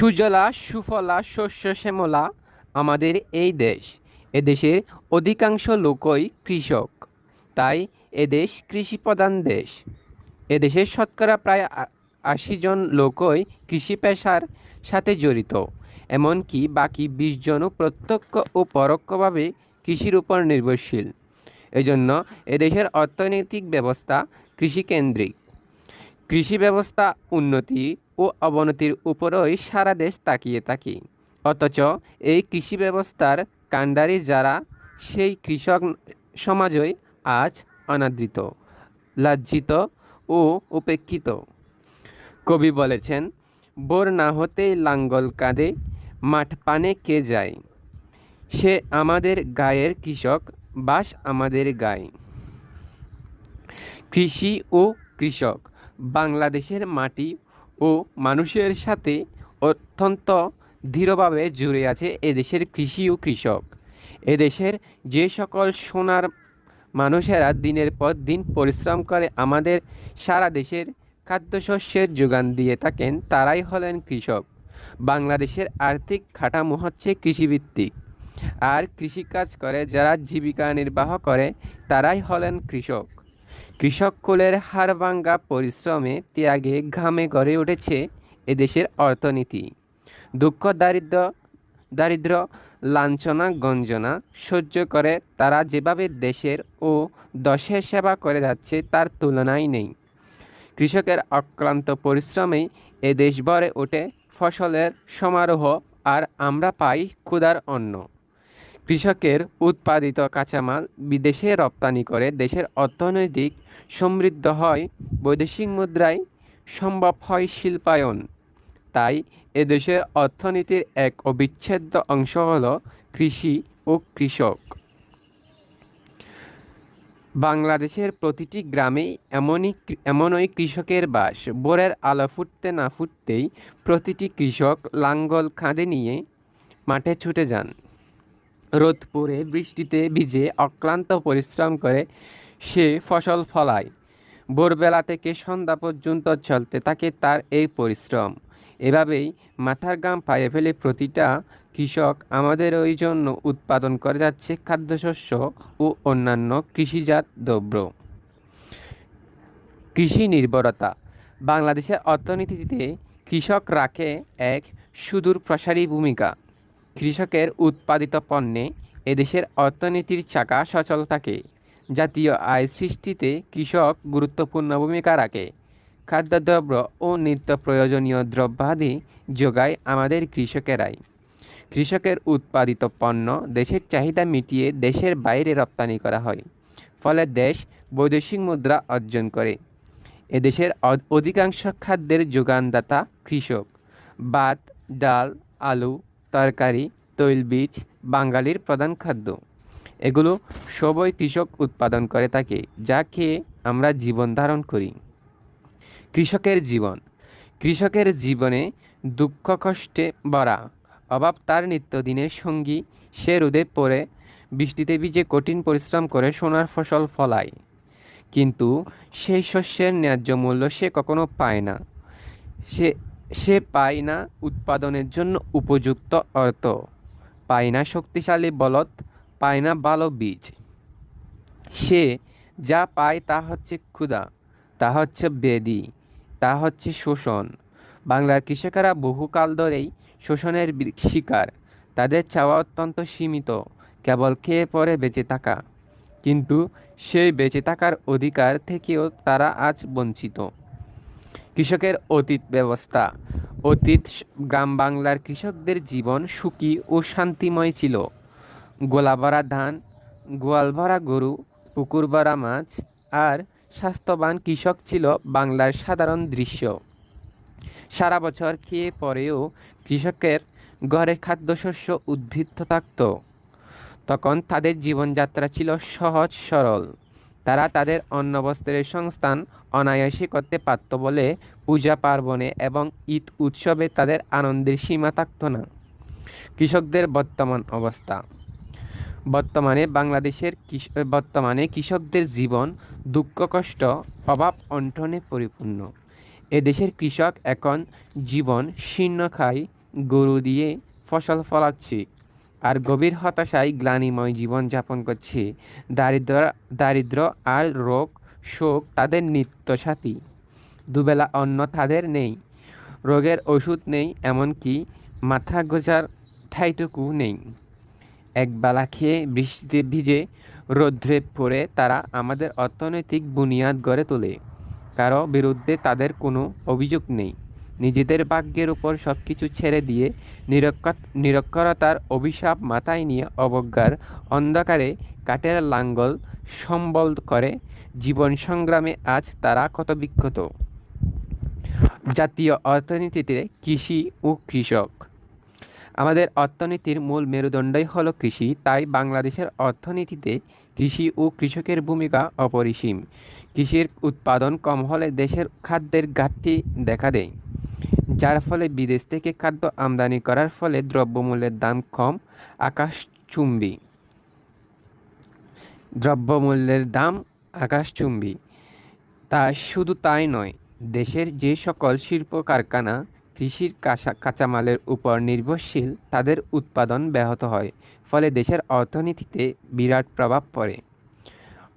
সুজলা, সুফলা, শস্য, শ্যামলা আমাদের এই দেশ। এদেশের অধিকাংশ লোকই কৃষক। তাই এদেশ কৃষিপ্রধান দেশ। এদেশের শতকরা প্রায় আশি জন লোকই কৃষি পেশার সাথে জড়িত। এমনকি বাকি বিশ জনও প্রত্যক্ষ ও পরোক্ষভাবে কৃষির উপর নির্ভরশীল। এজন্য এদেশের অর্থনৈতিক ব্যবস্থা কৃষিকেন্দ্রিক। কৃষি ব্যবস্থা উন্নতি ও অবনতির উপরই সারা দেশ তাকিয়ে থাকে। অথচ এই কৃষি ব্যবস্থার কাণ্ডারি যারা, সেই কৃষক সমাজই আজ অনাদৃত, লজ্জিত ও উপেক্ষিত। কবি বলেছেন, বোর না হতেই লাঙ্গল কাঁদে, মাঠ পানে কে যায়? সে আমাদের গায়ের কৃষক, বাস আমাদের গায়ে। কৃষি ও কৃষক বাংলাদেশের মাটি ও মানুষের সাথে অত্যন্ত দৃঢ়ভাবে জুড়ে আছে এদেশের কৃষি ও কৃষক। এদেশের যে সকল সোনার মানুষেরা দিনের পর দিন পরিশ্রম করে আমাদের সারা দেশের খাদ্যশস্যের যোগান দিয়ে থাকেন, তারাই হলেন কৃষক। বাংলাদেশের আর্থিক কাঠামো হচ্ছে কৃষিভিত্তিক। আর কৃষিকাজ করে, যারা জীবিকা নির্বাহ করে, তারাই হলেন কৃষক। কৃষক কুলের হাড়ভাঙ্গা পরিশ্রমে ত্যাগে ঘামে গড়ে উঠেছে এদেশের অর্থনীতি। দুঃখ, দারিদ্র দারিদ্র, লাঞ্ছনা, গঞ্জনা সহ্য করে তারা যেভাবে দেশের ও দশের সেবা করে যাচ্ছে তার তুলনাই নেই। কৃষকের অক্লান্ত পরিশ্রমেই এ দেশ ভরে ওঠে ফসলের সমারোহ আর আমরা পাই ক্ষুধার অন্ন। কৃষকের উৎপাদিত কাঁচামাল বিদেশে রপ্তানি করে দেশের অর্থনৈতিক সমৃদ্ধ হয়, বৈদেশিক মুদ্রায় সম্ভব হয় শিল্পায়ন। তাই এদেশের অর্থনীতির এক অবিচ্ছেদ্য অংশ হল কৃষি ও কৃষক। বাংলাদেশের প্রতিটি গ্রামেই এমনই এমনই কৃষকের বাস। বোরের আলো ফুটতে না ফুটতেই প্রতিটি কৃষক লাঙ্গল খাঁদে নিয়ে মাঠে ছুটে যান। রোদ পড়ে বৃষ্টিতে ভিজে অক্লান্ত পরিশ্রম করে সে ফসল ফলায়। ভোরবেলা থেকে সন্ধ্যা পর্যন্ত চলতে থাকে তার এই পরিশ্রম। এভাবেই মাথার গাম পায়ে ফেলে প্রতিটা কৃষক আমাদের ওই জন্য উৎপাদন করে যাচ্ছে খাদ্যশস্য ও অন্যান্য কৃষিজাত দ্রব্য। কৃষি নির্ভরতা। বাংলাদেশের অর্থনীতিতে কৃষক রাখে এক সুদূর প্রসারী ভূমিকা। কৃষকের উৎপাদিত পণ্যে এদেশের অর্থনীতির চাকা সচল থাকে। জাতীয় আয় সৃষ্টিতে কৃষক গুরুত্বপূর্ণ ভূমিকা রাখে। খাদ্যদ্রব্য ও নিত্য প্রয়োজনীয় দ্রব্যাদি যোগায় আমাদের কৃষকেরাই। কৃষকের উৎপাদিত পণ্য দেশের চাহিদা মিটিয়ে দেশের বাইরে রপ্তানি করা হয়, ফলে দেশ বৈদেশিক মুদ্রা অর্জন করে। এদেশের অধিকাংশ খাদ্যের যোগানদাতা কৃষক। ভাত, ডাল, আলু তরকারি তৈলবীজ বাঙালির প্রধান খাদ্য। এগুলো সবই কৃষক উৎপাদন করে থাকে, যা খেয়ে আমরা জীবন ধারণ করি। কৃষকের জীবন। কৃষকের জীবনে দুঃখ, কষ্টে ভরা, অভাব তার নিত্যদিনের সঙ্গী। সে রোদে পড়ে, বৃষ্টিতে ভিজে কঠিন পরিশ্রম করে সোনার ফসল ফলায়। কিন্তু সেই শস্যের ন্যায্য মূল্য সে কখনো পায় না। সে সে পায় না উৎপাদনের জন্য উপযুক্ত অর্থ। পায় না শক্তিশালী বলদ পায় না ভালো বীজ। সে যা পায় তা হচ্ছে ক্ষুধা, তা হচ্ছে বেদি, তা হচ্ছে শোষণ। বাংলার কৃষকেরা বহুকাল ধরেই শোষণের শিকার। তাদের চাওয়া অত্যন্ত সীমিত, কেবল খেয়ে পরে বেঁচে থাকা। কিন্তু সেই বেঁচে থাকার অধিকার থেকেও তারা আজ বঞ্চিত। কৃষকের অতীত ব্যবস্থা। অতীত গ্রাম বাংলার কৃষকদের জীবন সুখী ও শান্তিময় ছিল। গোলা ভরা ধান গোয়াল ভরা গরু পুকুর ভরা মাছ আর স্বাস্থ্যবান কৃষক ছিল বাংলার সাধারণ দৃশ্য। সারা বছর খেয়ে পরেও কৃষকের ঘরে খাদ্যশস্য উদ্বৃত্ত থাকত। তখন তাদের জীবনযাত্রা ছিল সহজ সরল। তারা তাদের অন্ন বস্ত্রের সংস্থান অনায়াসে করতে পারত বলে পূজা পার্বণে এবং ঈদ উৎসবে তাদের আনন্দের সীমা থাকত না। কৃষকদের বর্তমান অবস্থা। বর্তমানে বাংলাদেশের বর্তমানে কৃষকদের জীবন দুঃখ, কষ্ট, অভাব অন্টনে পরিপূর্ণ। এদেশের কৃষক এখন জীবন শীর্ণ খায় গরু দিয়ে ফসল ফলাচ্ছি। আর গভীর হতাশায় গ্লানিময় জীবনযাপন করছে। দারিদ্র দারিদ্র আর রোগ, শোক তাদের নিত্য সাথী দুবেলা অন্ন তাদের নেই। রোগের ওষুধ নেই, এমনকি মাথা গোজার ঠাইটুকু নেই। একবেলা খেয়ে বৃষ্টিতে ভিজে রৌদ্রে পড়ে তারা আমাদের অর্থনৈতিক বুনিয়াদ গড়ে তোলে। কারও বিরুদ্ধে তাদের কোনো অভিযোগ নেই। নিজেদের ভাগ্যের উপর সব কিছু ছেড়ে দিয়ে নিরক্ষ নিরক্ষরতার অভিশাপ মাথায় নিয়ে অবজ্ঞার অন্ধকারে কাঠের লাঙ্গল সম্বল করে জীবন সংগ্রামে আজ তারা কত বিক্ষত জাতীয় অর্থনীতিতে কৃষি ও কৃষক। আমাদের অর্থনীতির মূল মেরুদণ্ডই হলো কৃষি, তাই বাংলাদেশের অর্থনীতিতে কৃষি ও কৃষকের ভূমিকা অপরিসীম। কৃষির উৎপাদন কম হলে দেশের খাদ্যের ঘাটতি দেখা দেয়। যার ফলে বিদেশ থেকে খাদ্য আমদানি করার ফলে দ্রব্যমূল্যের দাম কম আকাশচুম্বী দ্রব্যমূল্যের দাম আকাশচুম্বী তা শুধু তাই নয়, দেশের যে সকল শিল্প কারখানা, কৃষির কাঁচা কাঁচামালের উপর নির্ভরশীল, তাদের উৎপাদন ব্যাহত হয়, ফলে দেশের অর্থনীতিতে বিরাট প্রভাব পড়ে।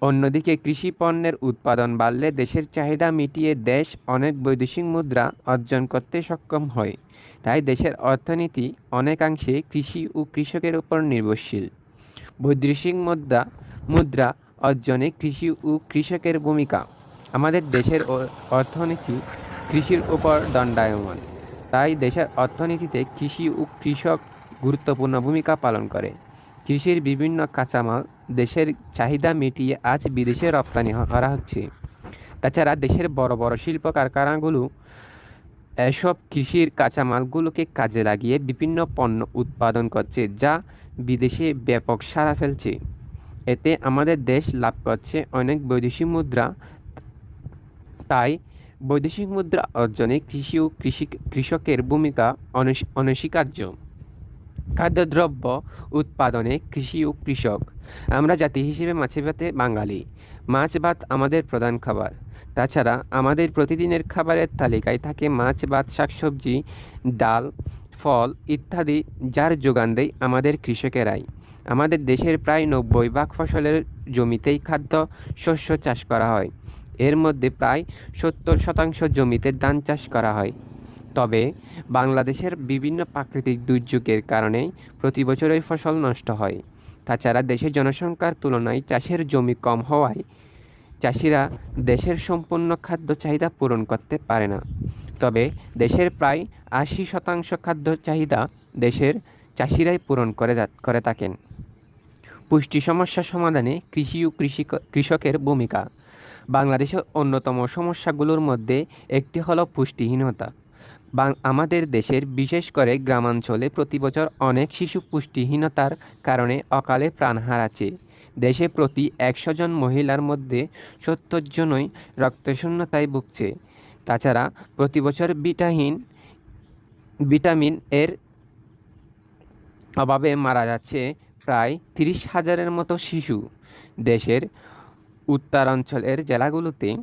অন্যদিকে কৃষি পণ্যের উৎপাদন বাড়লে দেশের চাহিদা মিটিয়ে দেশ অনেক বৈদেশিক মুদ্রা অর্জন করতে সক্ষম হয়। তাই দেশের অর্থনীতি অনেকাংশে কৃষি ও কৃষকের উপর নির্ভরশীল। বৈদেশিক মুদ্রা মুদ্রা অর্জনে কৃষি ও কৃষকের ভূমিকা। আমাদের দেশের অর্থনীতি কৃষির উপর দণ্ডায়মান। তাই দেশের অর্থনীতিতে কৃষি ও কৃষক গুরুত্বপূর্ণ ভূমিকা পালন করে। কৃষির বিভিন্ন কাঁচামাল দেশের চাহিদা মিটিয়ে আজ বিদেশে রপ্তানি করা হচ্ছে। তাছাড়া দেশের বড় বড় শিল্প কারখানাগুলো, এসব কৃষির কাঁচামালগুলোকে কাজে লাগিয়ে বিভিন্ন পণ্য উৎপাদন করছে, যা বিদেশে ব্যাপক সাড়া ফেলছে। এতে আমাদের দেশ লাভ করছে অনেক বৈদেশিক মুদ্রা। তাই বৈদেশিক মুদ্রা অর্জনে কৃষি ও কৃষি কৃষকের ভূমিকা অনস্বীকার্য। খাদ্যদ্রব্য উৎপাদনে কৃষি ও কৃষক। আমরা জাতি হিসেবে মাছে ভাতে বাঙালি। মাছ ভাত আমাদের প্রধান খাবার। তাছাড়া আমাদের প্রতিদিনের খাবারের তালিকায় থাকে মাছ ভাত, শাকসবজি, ডাল, ফল ইত্যাদি, যার যোগান দেয় আমাদের কৃষকেরাই। আমাদের দেশের প্রায় নব্বই ভাগ ফসলের জমিতেই খাদ্য শস্য চাষ করা হয়। এর মধ্যে প্রায় সত্তর শতাংশ জমিতে ধান চাষ করা হয়। তবে বাংলাদেশের বিভিন্ন প্রাকৃতিক দুর্যোগের কারণে প্রতি বছরই ফসল নষ্ট হয়। তাছাড়া দেশের জনসংখ্যার তুলনায় চাষের জমি কম হওয়ায় চাষিরা দেশের সম্পূর্ণ খাদ্য চাহিদা পূরণ করতে পারে না। তবে দেশের প্রায় আশি শতাংশ খাদ্য চাহিদা দেশের চাষিরাই পূরণ করে করে থাকেন। পুষ্টি সমস্যা সমাধানে কৃষি ও কৃষি কৃষকের ভূমিকা। বাংলাদেশের অন্যতম সমস্যাগুলোর মধ্যে একটি হলো পুষ্টিহীনতা। আমাদের দেশের, বিশেষ করে গ্রামাঞ্চলে প্রতি বছর অনেক শিশু পুষ্টিহীনতার কারণে অকালে প্রাণ হারাচ্ছে। দেশে প্রতি একশো জন মহিলার মধ্যে সত্তর জনই রক্তশূন্যতায় ভুগছে। তাছাড়া প্রতি বছর বিটাহীন, ভিটামিন এর অভাবে মারা যাচ্ছে প্রায় তিরিশ হাজারের মতো শিশু। দেশের উত্তরাঞ্চলের জেলাগুলোতে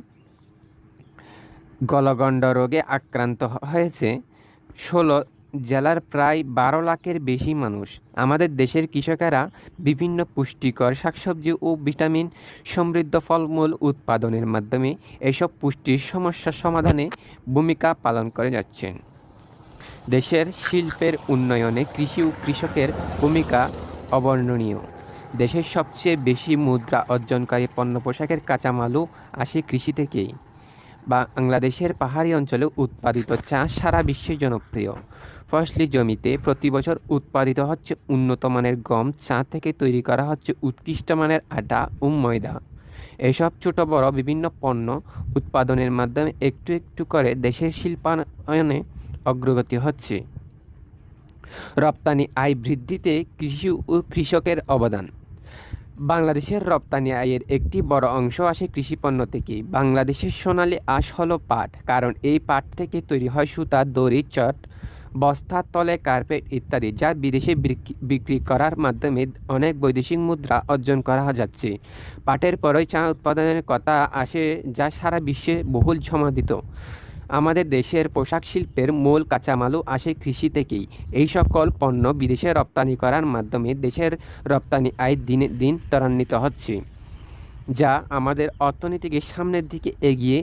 গলগণ্ড রোগে আক্রান্ত হয়েছে। ষোলো, জেলার প্রায় বারো লাখের বেশি মানুষ। আমাদের দেশের কৃষকেরা বিভিন্ন পুষ্টিকর শাকসবজি ও ভিটামিন সমৃদ্ধ ফলমূল উৎপাদনের মাধ্যমে এসব পুষ্টির সমস্যার সমাধানে ভূমিকা পালন করে যাচ্ছেন। দেশের শিল্পের উন্নয়নে কৃষি ও কৃষকের ভূমিকা অবর্ণনীয়। দেশের সবচেয়ে বেশি মুদ্রা অর্জনকারী পণ্য পোশাকের কাঁচামালও আসে কৃষি থেকেই। বাংলাদেশের পাহাড়ি অঞ্চলে উৎপাদিত চা সারা বিশ্বে জনপ্রিয়। ফসলি জমিতে প্রতি বছর উৎপাদিত হচ্ছে উন্নত মানের গম চা থেকে তৈরি করা হচ্ছে উৎকৃষ্ট মানের আটা ও ময়দা। এসব ছোট, বড় বিভিন্ন পণ্য উৎপাদনের মাধ্যমে একটু একটু করে দেশের শিল্পায়নে অগ্রগতি হচ্ছে। রপ্তানি আয় বৃদ্ধিতে কৃষি ও কৃষকের অবদান। বাংলাদেশের রপ্তানি আয়ের একটি বড় অংশ আসে কৃষিপণ্য থেকে বাংলাদেশের সোনালি আঁশ হলো পাট, কারণ এই পাট থেকে তৈরি হয় সুতা, দড়ি, চট বস্তার তলে, কার্পেট ইত্যাদি, যা বিদেশে বিক্রি করার মাধ্যমে অনেক বৈদেশিক মুদ্রা অর্জন করা যাচ্ছে। পাটের পরই চা উৎপাদনের কথা আসে যা সারা বিশ্বে বহুল সমাদিত। আমাদের দেশের পোশাক শিল্পের মূল কাঁচামালও আসে কৃষি থেকেই। এই সকল পণ্য বিদেশে রপ্তানি করার মাধ্যমে দেশের রপ্তানি আয় দিনে দিন ত্বরান্বিত হচ্ছে, যা আমাদের অর্থনীতিকে সামনের দিকে এগিয়ে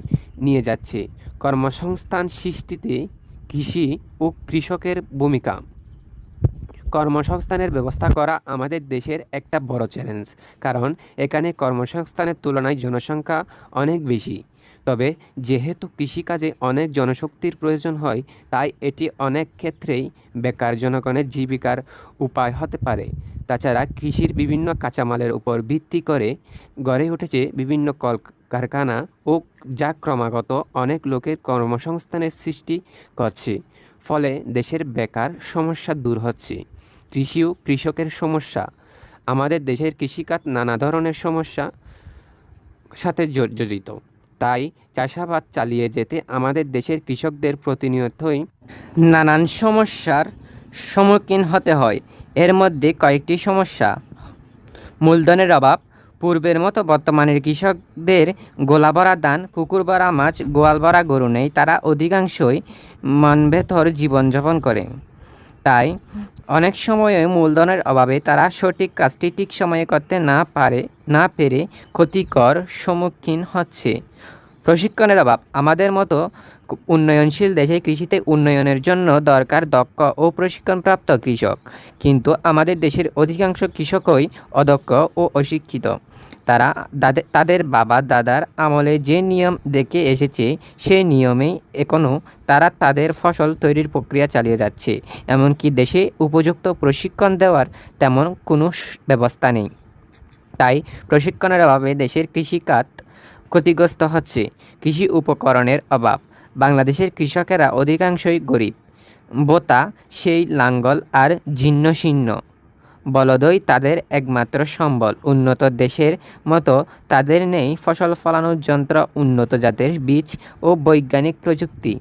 নিয়ে যাচ্ছে। কর্মসংস্থান সৃষ্টিতে কৃষি ও কৃষকের ভূমিকা। কর্মসংস্থানের ব্যবস্থা করা আমাদের দেশের একটা বড় চ্যালেঞ্জ কারণ এখানে কর্মসংস্থানের তুলনায় জনসংখ্যা অনেক বেশি। তবে যেহেতু কৃষিকাজে অনেক জনশক্তির প্রয়োজন হয়, তাই এটি অনেক ক্ষেত্রেই বেকার জনগণের জীবিকার উপায় হতে পারে। তাছাড়া কৃষির বিভিন্ন কাঁচামালের উপর ভিত্তি করে গড়ে উঠেছে বিভিন্ন কল কারখানা ও যা ক্রমাগত অনেক লোকের কর্মসংস্থানের সৃষ্টি করছে, ফলে দেশের বেকার সমস্যা দূর হচ্ছে। কৃষি ও কৃষকের সমস্যা, আমাদের দেশের কৃষিকাজ নানা ধরনের সমস্যা সাথে জড়িত। তাই চাষাবাদ চালিয়ে যেতে আমাদের দেশের কৃষকদের প্রতিনিয়তই নানান সমস্যার সম্মুখীন হতে হয়। এর মধ্যে কয়েকটি সমস্যা। মূলধনের অভাব, পূর্বের মতো বর্তমানের কৃষকদের গোলা ভরা ধান পুকুর ভরা মাছ গোয়াল ভরা গরু নেই, তারা অধিকাংশই মনভেতর জীবনযাপন করে। তাই অনেক সময়ে মূলধনের অভাবে তারা সঠিক কাজটি ঠিক সময়ে করতে না পারে, না পেরে ক্ষতিকর সম্মুখীন হচ্ছে। প্রশিক্ষণের অভাব। আমাদের মতো উন্নয়নশীল দেশে কৃষিতে উন্নয়নের জন্য দরকার দক্ষ ও প্রশিক্ষণপ্রাপ্ত কৃষক। কিন্তু আমাদের দেশের অধিকাংশ কৃষকই অদক্ষ ও অশিক্ষিত। তারা তাদের বাবা দাদার আমলে যে নিয়ম দেখে এসেছে সেই নিয়মেই এখনও তারা তাদের ফসল তৈরির প্রক্রিয়া চালিয়ে যাচ্ছে। এমনকি দেশে উপযুক্ত প্রশিক্ষণ দেওয়ার তেমন কোনো ব্যবস্থা নেই। তাই প্রশিক্ষণের অভাবে দেশের কৃষিখাত ক্ষতিগ্রস্ত হচ্ছে। কৃষি উপকরণের অভাব। বাংলাদেশের কৃষকেরা অধিকাংশই গরিব। বোতা, সেই লাঙ্গল আর জীর্ণ শীর্ণ বলদই তাদের একমাত্র সম্বল। উন্নত দেশের মতো তাদের নেই ফসল ফলানোর যন্ত্র, উন্নত জাতের বীজ ও বৈজ্ঞানিক প্রযুক্তি।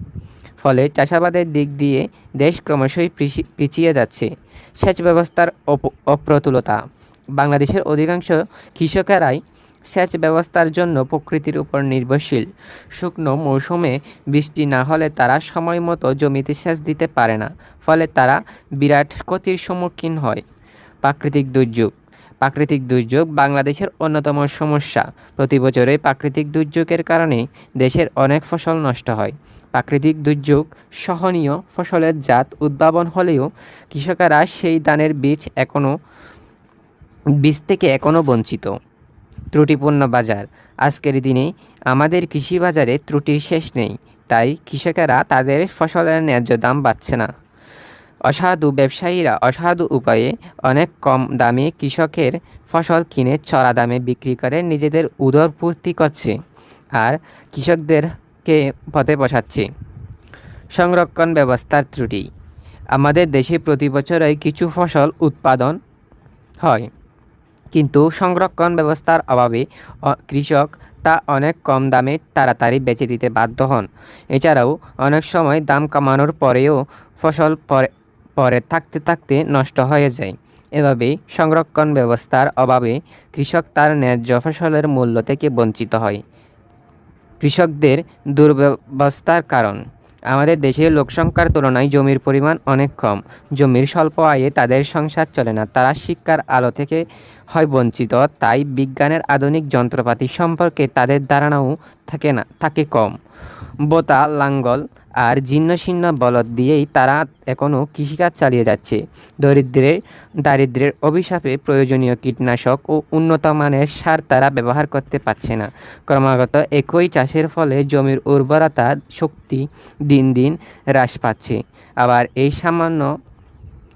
ফলে চাষাবাদের দিক দিয়ে দেশ ক্রমশই পিছি- পিছিয়ে যাচ্ছে। সেচ ব্যবস্থার অপ- অপ্রতুলতা। বাংলাদেশের অধিকাংশ কৃষকেরাই সেচ ব্যবস্থার জন্য প্রকৃতির উপর নির্ভরশীল। শুকনো মৌসুমে বৃষ্টি না হলে তারা সময় মতো জমিতে সেচ দিতে পারে না। ফলে তারা বিরাট ক্ষতির সম্মুখীন হয়। প্রাকৃতিক দুর্যোগ। প্রাকৃতিক দুর্যোগ বাংলাদেশের অন্যতম সমস্যা। প্রতি বছরে প্রাকৃতিক দুর্যোগের কারণে দেশের অনেক ফসল নষ্ট হয়। প্রাকৃতিক দুর্যোগ সহনীয় ফসলের জাত উদ্ভাবন হলেও কৃষকেরা সেই ধানের বীজ এখনও বীজ থেকে এখনও বঞ্চিত। ত্রুটিপূর্ণ বাজার। আজকের দিনে আমাদের কৃষি বাজারে ত্রুটির শেষ নেই। তাই কৃষকেরা তাদের ফসলের ন্যায্য দাম পাচ্ছে না। অসাধু ব্যবসায়ীরা অসাধু উপায়ে অনেক কম দামে কৃষকের ফসল কিনে চড়া দামে বিক্রি করে নিজেদের উদর পূর্তি করছে আর কৃষকদেরকে পথে বসাচ্ছে। সংরক্ষণ ব্যবস্থার ত্রুটি। আমাদের দেশে প্রতি বছরই কিছু ফসল উৎপাদন হয়, কিন্তু সংরক্ষণ ব্যবস্থার অভাবে কৃষক তা অনেক কম দামে তাড়াতাড়ি বেচে দিতে বাধ্য হন। এছাড়াও অনেক সময় দাম কমানোর পরেও ফসল পরে পরে থাকতে থাকতে নষ্ট হয়ে যায়। এভাবে সংরক্ষণ ব্যবস্থার অভাবে কৃষক তার ন্যায্য ফসলের মূল্য থেকে বঞ্চিত হয়। কৃষকদের দুর্ব্যবস্থার কারণ, আমাদের দেশে লোকসংখ্যার তুলনায় জমির পরিমাণ অনেক কম। জমির স্বল্প আয়ে তাদের সংসার চলে না, তারা শিক্ষার আলো থেকে হয় বঞ্চিত, তাই বিজ্ঞানের আধুনিক যন্ত্রপাতি সম্পর্কে তাদের ধারণাও থাকে না, থাকে কম। বোতা, লাঙ্গল আর জীর্ণশীর্ণ বলদ দিয়েই তারা এখনও কৃষিকাজ চালিয়ে যাচ্ছে। দরিদ্রের, দারিদ্রের অভিশাপে প্রয়োজনীয় কীটনাশক ও উন্নত মানের সার তারা ব্যবহার করতে পারছে না। ক্রমাগত একই চাষের ফলে জমির উর্বরতা শক্তি দিন দিন হ্রাস পাচ্ছে। আবার এই সামান্য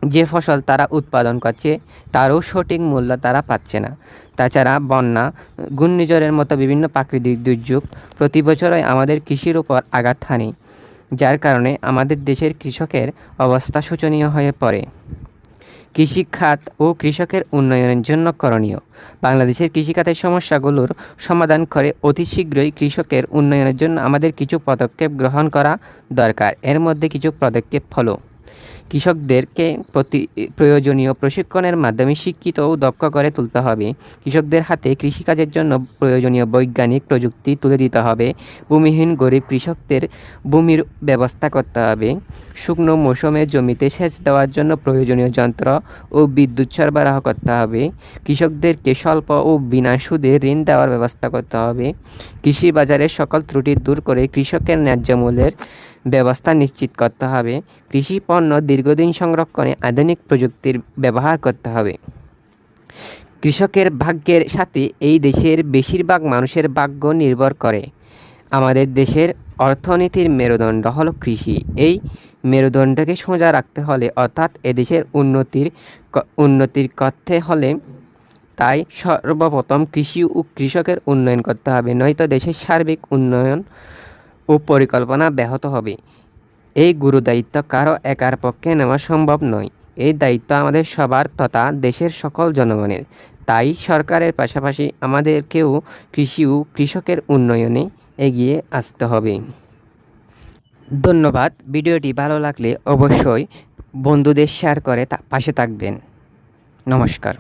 যে ফসল তারা উৎপাদন করছে, তারও সঠিক মূল্য তারা পাচ্ছে না। তাছাড়া বন্যা, ঘূর্ণিঝড়ের মতো বিভিন্ন প্রাকৃতিক দুর্যোগ প্রতি বছরই আমাদের কৃষির উপর আঘাত হানে, যার কারণে আমাদের দেশের কৃষকের অবস্থা শোচনীয় হয়ে পড়ে। কৃষি খাত ও কৃষকের উন্নয়নের জন্য করণীয়। বাংলাদেশের কৃষিখাতের সমস্যাগুলোর সমাধান করে অতি শীঘ্রই কৃষকের উন্নয়নের জন্য আমাদের কিছু পদক্ষেপ গ্রহণ করা দরকার। এর মধ্যে কিছু পদক্ষেপ হলো কৃষকদেরকে প্রতি, প্রয়োজনীয় প্রশিক্ষণের মাধ্যমে শিক্ষিত ও দক্ষ করে তুলতে হবে। কৃষকদের হাতে কৃষিকাজের জন্য প্রয়োজনীয় বৈজ্ঞানিক প্রযুক্তি তুলে দিতে হবে। ভূমিহীন গরিব কৃষকদের ভূমির ব্যবস্থা করতে হবে। শুকনো মৌসুমে জমিতে সেচ দেওয়ার জন্য প্রয়োজনীয় যন্ত্র ও বিদ্যুৎ সরবরাহ করতে হবে। কৃষকদেরকে স্বল্প ও বিনা সুদে ঋণ দেওয়ার ব্যবস্থা করতে হবে। কৃষি বাজারের সকল ত্রুটি দূর করে কৃষকের ন্যায্য মূল্যের ব্যবস্থা নিশ্চিত করতে হবে। কৃষি পণ্য দীর্ঘদিন সংরক্ষণে আধুনিক প্রযুক্তির ব্যবহার করতে হবে। কৃষকের ভাগ্যের সাথে এই দেশের বেশিরভাগ মানুষের ভাগ্য নির্ভর করে। আমাদের দেশের অর্থনীতির মেরুদণ্ড হলো কৃষি। এই মেরুদণ্ডকে সোজা রাখতে হলে, অর্থাৎ এদেশের উন্নতির উন্নতির করতে হলে তাই সর্বপ্রথম কৃষি ও কৃষকের উন্নয়ন করতে হবে। নয়তো দেশের সার্বিক উন্নয়ন ও পরিকল্পনা ব্যাহত হবে। এই গুরু দায়িত্ব কারও একার পক্ষে নেওয়া সম্ভব নয়। এই দায়িত্ব আমাদের সবার তথা দেশের সকল জনগণের। তাই সরকারের পাশাপাশি আমাদেরকেও কৃষি ও কৃষকের উন্নয়নে এগিয়ে আসতে হবে। ধন্যবাদ। ভিডিওটি ভালো লাগলে অবশ্যই বন্ধুদের শেয়ার করে পাশে থাকবেন। নমস্কার।